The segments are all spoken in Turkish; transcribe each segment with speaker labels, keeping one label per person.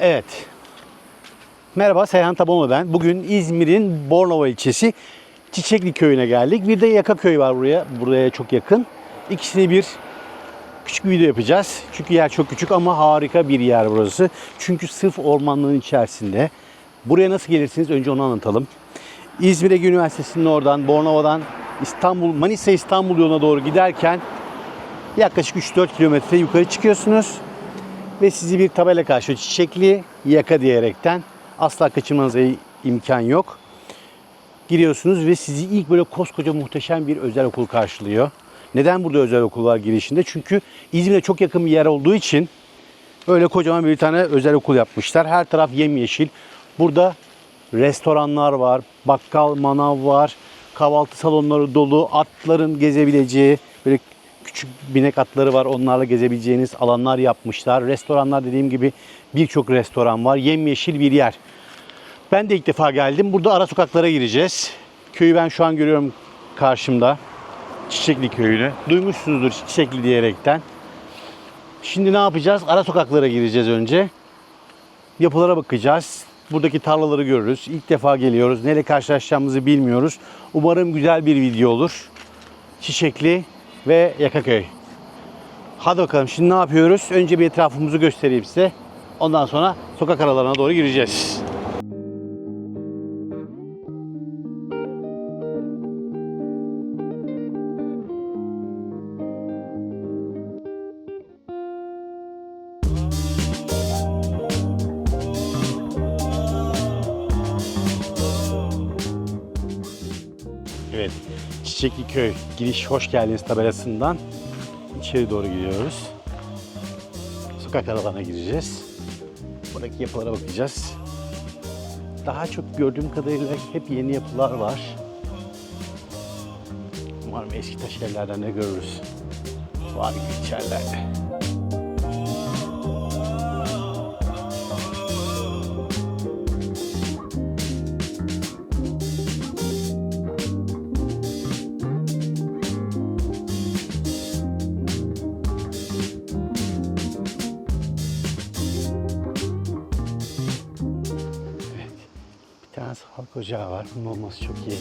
Speaker 1: Evet. Merhaba Seyhan Tabanlı ben. Bugün İzmir'in Bornova ilçesi Çiçekli köyüne geldik. Bir de Yaka köy var buraya. Buraya çok yakın. İkisini bir küçük bir video yapacağız. Çünkü yer çok küçük ama harika bir yer burası. Çünkü sırf ormanlığın içerisinde. Buraya nasıl gelirsiniz? Önce onu anlatalım. İzmir Ege Üniversitesi'nin oradan, Bornova'dan İstanbul, Manisa İstanbul yoluna doğru giderken yaklaşık 3-4 kilometre yukarı çıkıyorsunuz ve sizi bir tabela karşılıyor. Çiçekli yaka diyerekten asla kaçırmanıza imkan yok. Giriyorsunuz ve sizi ilk böyle koskoca muhteşem bir özel okul karşılıyor. Neden burada özel okul var girişinde? Çünkü İzmir'e çok yakın bir yer olduğu için öyle kocaman bir tane özel okul yapmışlar. Her taraf yemyeşil. Burada restoranlar var, bakkal, manav var, kahvaltı salonları dolu, atların gezebileceği böyle küçük binek atları var. Onlarla gezebileceğiniz alanlar yapmışlar. Restoranlar dediğim gibi birçok restoran var. Yemyeşil bir yer. Ben de ilk defa geldim. Burada ara sokaklara gireceğiz. Köyü ben şu an görüyorum karşımda. Çiçekli köyünü. Duymuşsunuzdur Çiçekli diyerekten. Şimdi ne yapacağız? Ara sokaklara gireceğiz önce. Yapılara bakacağız. Buradaki tarlaları görürüz. İlk defa geliyoruz. Neyle karşılaşacağımızı bilmiyoruz. Umarım güzel bir video olur. Çiçekli ve Yakaköy. Hadi bakalım şimdi ne yapıyoruz? Önce bir etrafımızı göstereyim size. Ondan sonra sokak aralarına doğru gireceğiz. Evet, Çiçekli Köy giriş hoş geldiniz tabelasından içeri doğru gidiyoruz. Sokak aralarına gireceğiz. Buradaki yapılara bakacağız. Daha çok gördüğüm kadarıyla hep yeni yapılar var. Umarım eski taş evlerden de görürüz. Var gibi içerilerde. Ocağı var. Bunun olması çok iyi.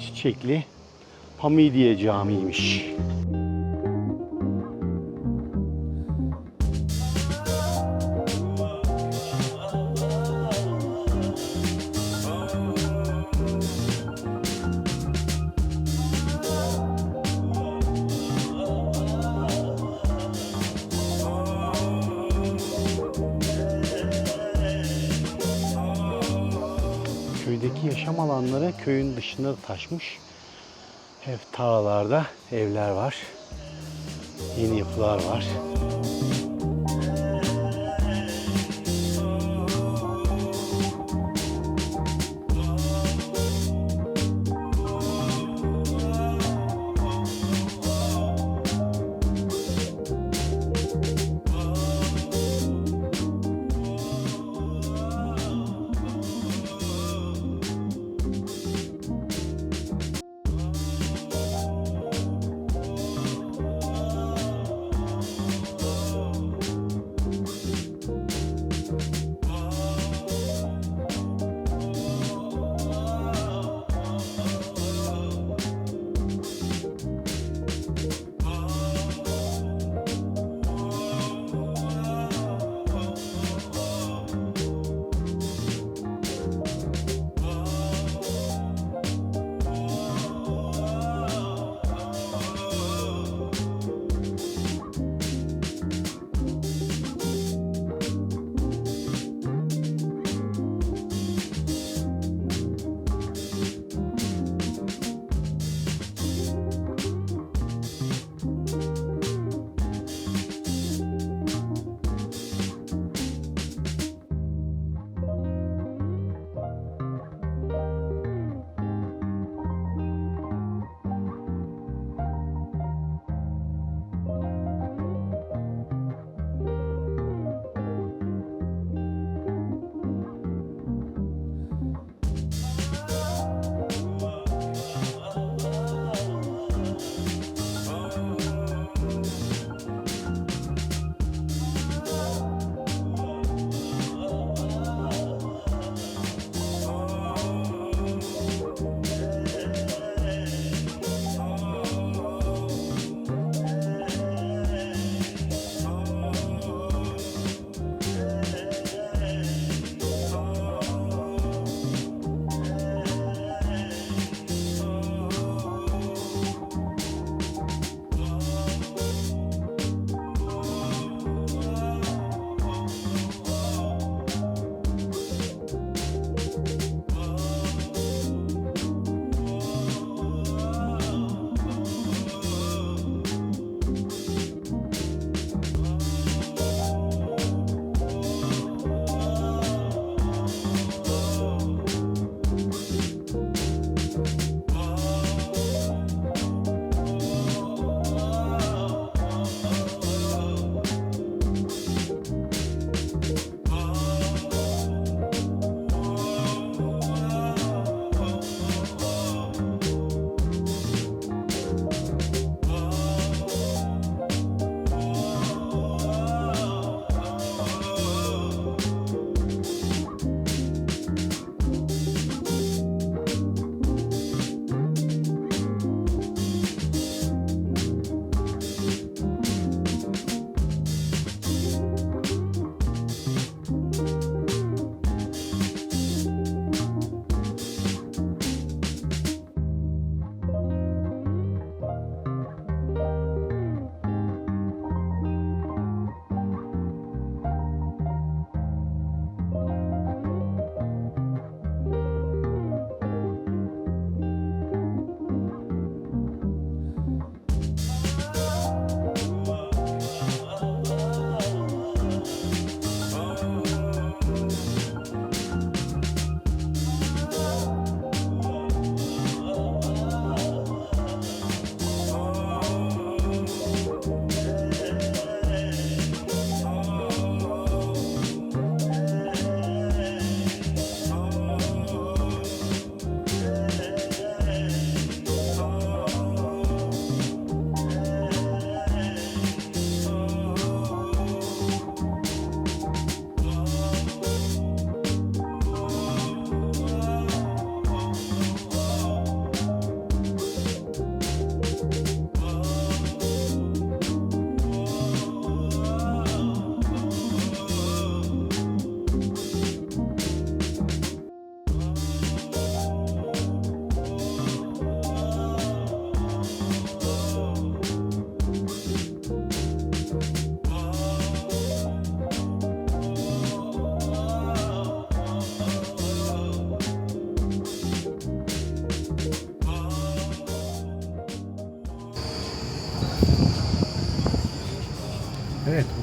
Speaker 1: Çiçekli Hamidiye Camii'ymiş. Köydeki yaşam alanları köyün dışında da taşmış. Hep tarlalarda evler var. Yeni yapılar var.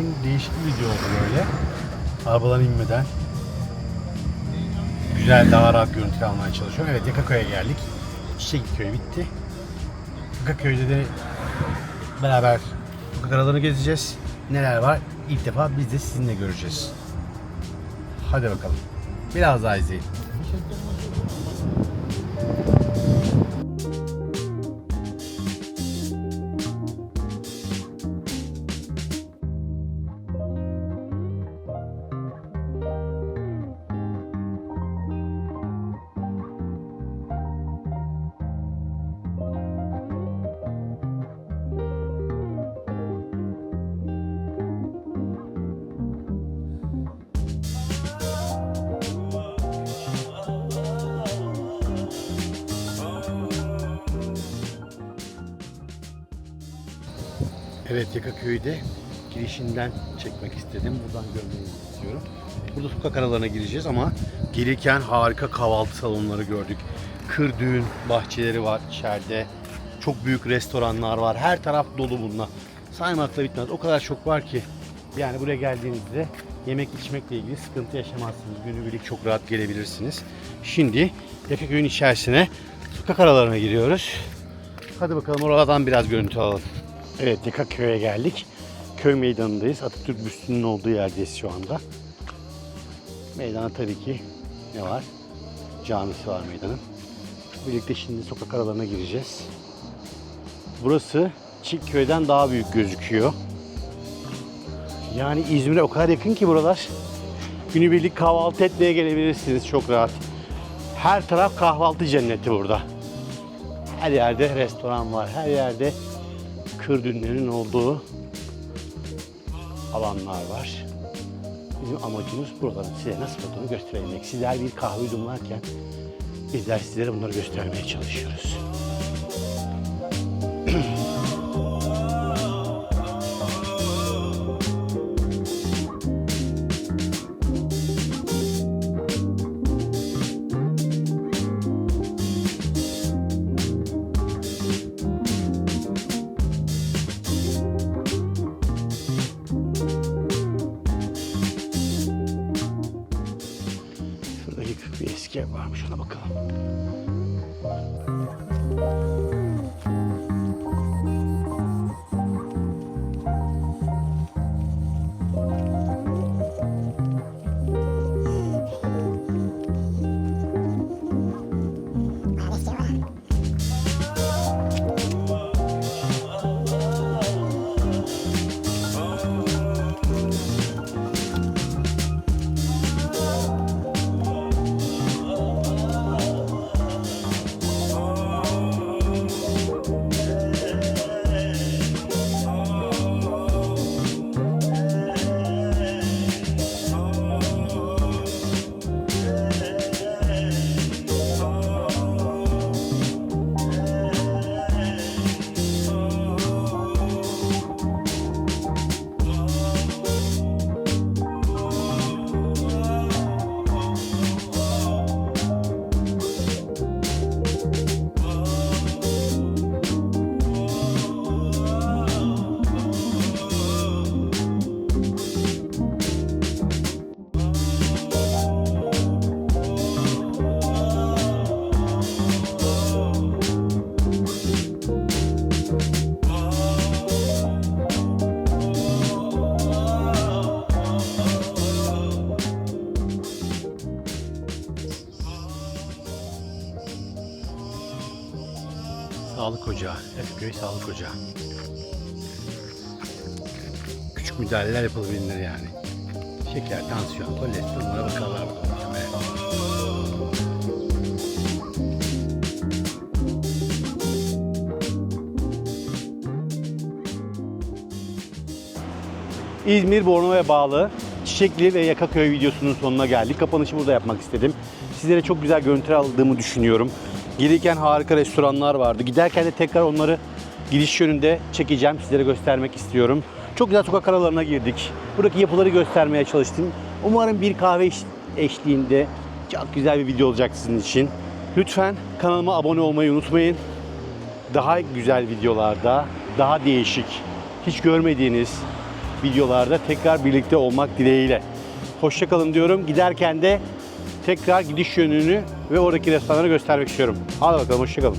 Speaker 1: Bugün değişik bir video oldu böyle. Arabadan inmeden güzel daha rahat görüntü almaya çalışıyorum. Evet Yakaköy'e geldik. Çiçekli köy bitti. Yakaköy'de de beraber sokak aralarını gezeceğiz. Neler var ilk defa biz de sizinle göreceğiz. Hadi bakalım. Biraz daha izleyin. Evet Yakaköy'de girişinden çekmek istedim. Buradan görmeyi istiyorum. Burada sokak aralarına gireceğiz ama gelirken harika kahvaltı salonları gördük. Kır düğün bahçeleri var içeride. Çok büyük restoranlar var. Her taraf dolu bununla. Saymakla bitmez. O kadar çok var ki. Yani buraya geldiğinizde yemek içmekle ilgili sıkıntı yaşamazsınız. Günübirlik çok rahat gelebilirsiniz. Şimdi Yakaköy'ün içerisine sokak aralarına giriyoruz. Hadi bakalım oralardan biraz görüntü alalım. Evet Yakaköy'e geldik. Köy meydanındayız. Atatürk büstünün olduğu yerdeyiz şu anda. Meydana tabii ki ne var? Camisi var meydanın. Birlikte şimdi sokak aralarına gireceğiz. Burası Çikköy'den daha büyük gözüküyor. Yani İzmir'e o kadar yakın ki buralar. Günübirlik kahvaltı etmeye gelebilirsiniz çok rahat. Her taraf kahvaltı cenneti burada. Her yerde restoran var. Her yerde kır düğünlerinin olduğu alanlar var. Bizim amacımız buraların size nasıl olduğunu gösterebilmek. Sizler bir kahve yudumlarken bizler sizlere bunları göstermeye çalışıyoruz. Efeköy Sağlık Ocağı. Küçük müdahaleler yapılabilir yani. Şeker, tansiyon, kolesterol bunlara bakarlar burada. İzmir Bornova'ya bağlı Çiçekli ve Yakaköy videosunun sonuna geldik. Kapanışı burada yapmak istedim. Sizlere çok güzel görüntüler aldığımı düşünüyorum. Gelirken harika restoranlar vardı. Giderken de tekrar onları gidiş yönünde çekeceğim. Sizlere göstermek istiyorum. Çok güzel sokak aralarına girdik. Buradaki yapıları göstermeye çalıştım. Umarım bir kahve eş- eşliğinde çok güzel bir video olacak sizin için. Lütfen kanalıma abone olmayı unutmayın. Daha güzel videolarda, daha değişik, hiç görmediğiniz, videolarda tekrar birlikte olmak dileğiyle. Hoşçakalın diyorum. Giderken de tekrar gidiş yönünü ve oradaki restoranları göstermek istiyorum. Hadi bakalım hoşçakalın.